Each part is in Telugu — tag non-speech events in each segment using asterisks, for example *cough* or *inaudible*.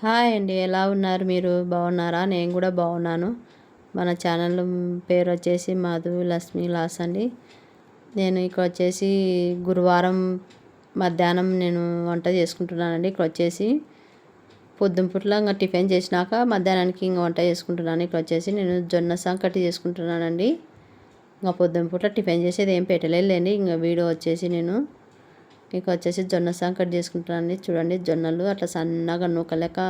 హాయ్ అండి ఎలా ఉన్నారు మీరు? బాగున్నారా? నేను కూడా బాగున్నాను. మన ఛానల్ పేరు వచ్చేసి మధు లక్ష్మి లాస్ అండి. నేను ఇక్కడ వచ్చేసి గురువారం మధ్యాహ్నం నేను వంట చేసుకుంటున్నానండి. ఇక్కడ వచ్చేసి పొద్దుంపుట్ల ఇంకా టిఫిన్ చేసినాక మధ్యాహ్నానికి ఇంకా వంట చేసుకుంటున్నాను. ఇక్కడ వచ్చేసి నేను జొన్న సంకటి చేసుకుంటున్నానండి. ఇంకా పొద్దున పూట టిఫిన్ చేసేది ఏం పెట్టలేదులేండి. ఇంకా వీడియో వచ్చేసి నేను ఇక వచ్చేసి జొన్న సంకటి చేసుకుంటానండి. చూడండి జొన్నలు అట్లా సన్నగా నూకలేక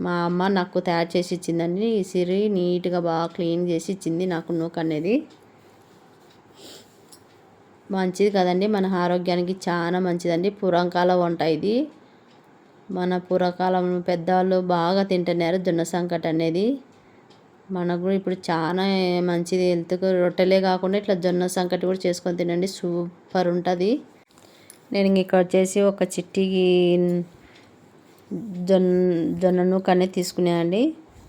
మా అమ్మ నాకు తయారు చేసి ఇచ్చిందండి. ఈ సిరి నీట్గా బాగా క్లీన్ చేసి ఇచ్చింది నాకు నూక అనేది. మంచిది కదండి మన ఆరోగ్యానికి చాలా మంచిదండి. పురంకాల వంట ఇది. మన పురకాలం పెద్దవాళ్ళు బాగా తింటున్నారు జొన్న సంకట అనేది. మనకు కూడా ఇప్పుడు చాలా మంచిది. హెల్త్కు రొట్టెలే కాకుండా ఇట్లా జొన్న సంకటి కూడా చేసుకొని తినండి. సూపర్ ఉంటుంది. నేను ఇక్కడ వచ్చేసి ఒక చిట్టికి జొన్న జొన్న నూక అనేది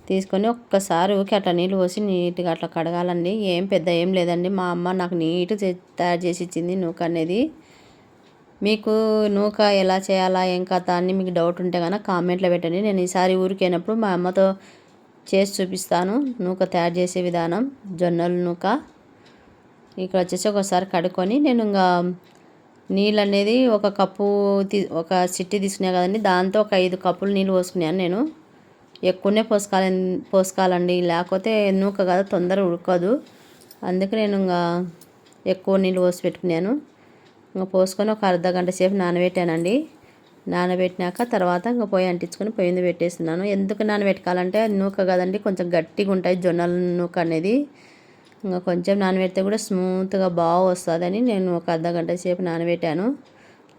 తీసుకొని ఒక్కసారి ఊకి అట్లా నీళ్ళు పోసి నీట్గా అట్లా కడగాలండి. ఏం పెద్ద ఏం లేదండి. మా అమ్మ నాకు నీట్ తయారు చేసి ఇచ్చింది నూక అనేది. మీకు నూక ఎలా చేయాలా ఏం కథ అని మీకు డౌట్ ఉంటే కనుక కామెంట్లో పెట్టండి. నేను ఈసారి ఊరికైనప్పుడు మా అమ్మతో చేసి చూపిస్తాను నూక తయారు చేసే విధానం జొన్నల నూక. ఇక్కడ వచ్చేసి ఒకసారి కడుక్కొని నేను ఇంకా నీళ్ళు అనేది ఒక కప్పు ఒక చిట్టి తీసుకున్నా కదండి దాంతో ఒక ఐదు కప్పులు నీళ్ళు పోసుకున్నాను నేను. ఎక్కువనే పోసుకోవాలి పోసుకోవాలండి లేకపోతే నూక కదా తొందర ఉడకదు. అందుకే నేను ఇంకా ఎక్కువ నీళ్ళు పోసి పెట్టుకున్నాను. ఇంకా పోసుకొని ఒక అర్ధ గంట సేపు నానబెట్టానండి. నానబెట్టినాక తర్వాత ఇంకా పొయ్యి అంటించుకొని పొయ్యి మీద పెట్టేస్తున్నాను. ఎందుకు నానబెట్టుకోవాలంటే నూక కదండి కొంచెం గట్టిగా ఉంటాయి జొన్నల నూక అనేది. ఇంకా కొంచెం నానబెడితే కూడా స్మూత్గా బాగా వస్తుందని నేను ఒక అర్ధ గంట సేపు నానబెట్టాను.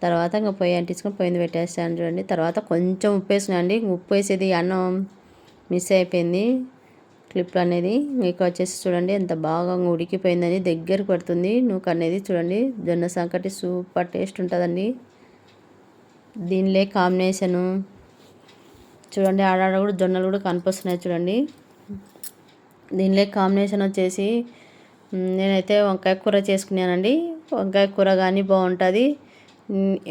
తర్వాత ఇంకా పొయ్యి అంటించుకొని పొయ్యి పెట్టేస్తాను చూడండి. తర్వాత కొంచెం ఉప్పు వేసినండి ఉప్పు వేసేది అన్నం మిస్ అయిపోయింది. క్లిప్ అనేది మీకు వచ్చేసి చూడండి ఎంత బాగా ఉడికిపోయిందని దగ్గర పడుతుంది. నూక అనేది చూడండి. జొన్న సంకటి సూపర్ టేస్ట్ ఉంటుందండి. దీనిలే కాంబినేషను. చూడండి ఆడాడ కూడా జొన్నలు కూడా కనిపిస్తున్నాయి చూడండి. దీనిలో కాంబినేషన్ వచ్చేసి నేనైతే వంకాయ కూర చేసుకున్నానండి. వంకాయ కూర కానీ బాగుంటుంది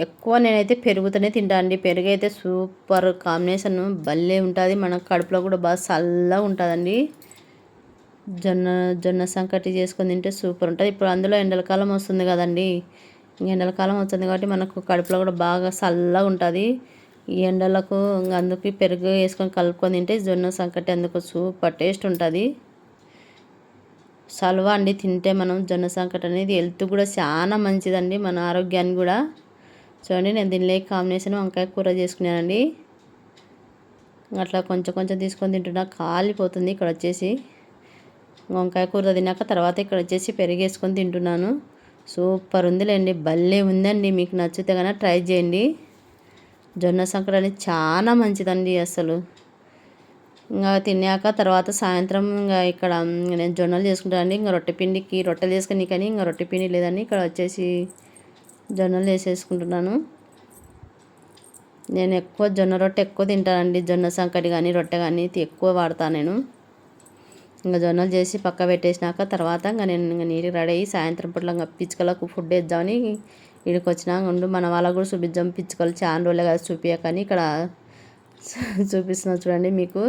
ఎక్కువ నేనైతే పెరుగుతూనే తింటాను అండి. పెరుగు అయితే సూపర్ కాంబినేషన్. భలే ఉంటుంది. మన కడుపులో కూడా బాగా చల్లగా ఉంటుందండి. జొన్న జొన్న సంకటి చేసుకొని తింటే సూపర్ ఉంటుంది. ఇప్పుడు అందులో ఎండలకాలం వస్తుంది కదండి. ఎండలకాలం వస్తుంది కాబట్టి మనకు కడుపులో కూడా బాగా చల్లగా ఉంటుంది. ఈ ఎండలకు అందుకు పెరుగు వేసుకొని కలుపుకొని తింటే జొన్న సంకటి అందుకు సూపర్ టేస్ట్ ఉంటుంది. సల్వ అండి తింటే మనం జొన్న సంకట అనేది హెల్త్ కూడా చాలా మంచిదండి మన ఆరోగ్యాన్ని కూడా. చూడండి నేను దీనిలో కాంబినేషన్ వంకాయ కూర చేసుకున్నానండి. అట్లా కొంచెం కొంచెం తీసుకొని తింటున్నా కాలిపోతుంది ఇక్కడ వచ్చేసి. వంకాయ కూర తిన్నాక తర్వాత ఇక్కడ వచ్చేసి పెరిగేసుకొని తింటున్నాను. సూపర్ ఉందిలేండి భలే ఉందండి. మీకు నచ్చితే కనుక ట్రై చేయండి. జొన్న సంకట అనేది చాలా మంచిదండి అసలు. ఇంకా తిన్నాక తర్వాత సాయంత్రం ఇంకా ఇక్కడ నేను జొన్నలు చేసుకుంటానండి. ఇంకా రొట్టె పిండికి రొట్టెలు చేసుకుని కానీ ఇంకా రొట్టె పిండి లేదని ఇక్కడ వచ్చేసి జొన్నలు వేసేసుకుంటున్నాను నేను ఎక్కువ జొన్న రొట్టె ఎక్కువ తింటానండి. జొన్న సంకటి కానీ రొట్టె కానీ ఎక్కువ వాడతాను నేను. ఇంకా జొన్నలు చేసి పక్క పెట్టేసినాక తర్వాత ఇంకా నేను ఇంకా నీరు రెడీ అయ్యి సాయంత్రం పూట ఇంకా పిచ్చుకలకు ఫుడ్ వేద్దామని ఇక్కడికి వచ్చినా ఉండు మన వాళ్ళకు కూడా చూపించాం పిచ్చుకలు చాలా రోజులే కదా చూపించకని ఇక్కడ చూపిస్తున్నా చూడండి మీకు.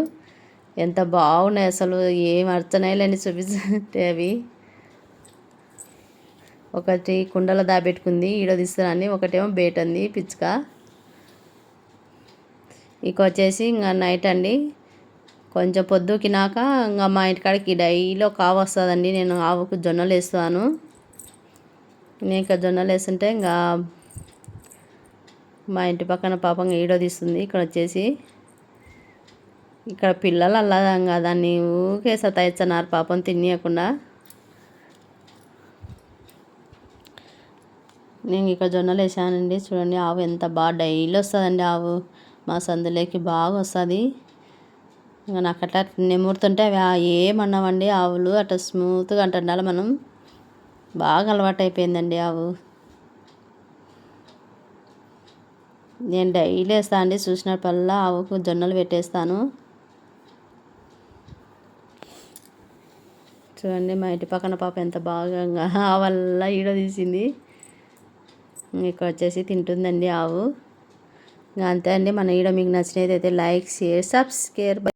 ఎంత బాగున్నాయి అసలు ఏం అర్చనాయిలని చూపిస్తే అవి ఒకటి కుండలో దాబెట్టుకుంది ఈడ తీస్తున్నాను ఒకటేమో బేట్ అంది పిచ్చుక. ఇక వచ్చేసి ఇంకా నైట్ అండి. కొంచెం పొద్దుకినాక ఇంకా మా ఇంటికాడికి డైలీ ఒక ఆవు వస్తుందండి నేను ఆవుకు జొన్నలు వేస్తాను. నేను ఇంకా జొన్నలు వేస్తుంటే ఇంకా మా ఇంటి పక్కన పాపం ఈడో తీస్తుంది ఇక్కడ వచ్చేసి. ఇక్కడ పిల్లలు అల్లదంగా దాన్ని ఊకే సతాయిస్తున్నారు పాపం తినేయకుండా. నేను ఇక్కడ జొన్నలు వేసానండి చూడండి ఆవు ఎంత బాగా డైలీ వస్తుందండి ఆవు. మా సందులోకి బాగా వస్తుంది. ఇంకా నాకు అట్లా నెమ్మురుతుంటే అవి ఏమన్నామండి ఆవులు అట్లా స్మూత్గా అంటుండాలి మనం. బాగా అలవాటు అయిపోయిందండి ఆవు. నేను డైలీ వేస్తాను అండి చూసినప్పుడల్లా ఆవుకు జొన్నలు పెట్టేస్తాను. చూడండి మా ఇంటి పక్కన పాప ఎంత బాగా *laughs* ఆ వల్ల ఈడ తీసింది. ఇక్కడ వచ్చేసి తింటుందండి ఆవు. అంతే అండి మన ఈడ మీకు నచ్చినది అయితే లైక్ షేర్ సబ్స్క్రైబ్.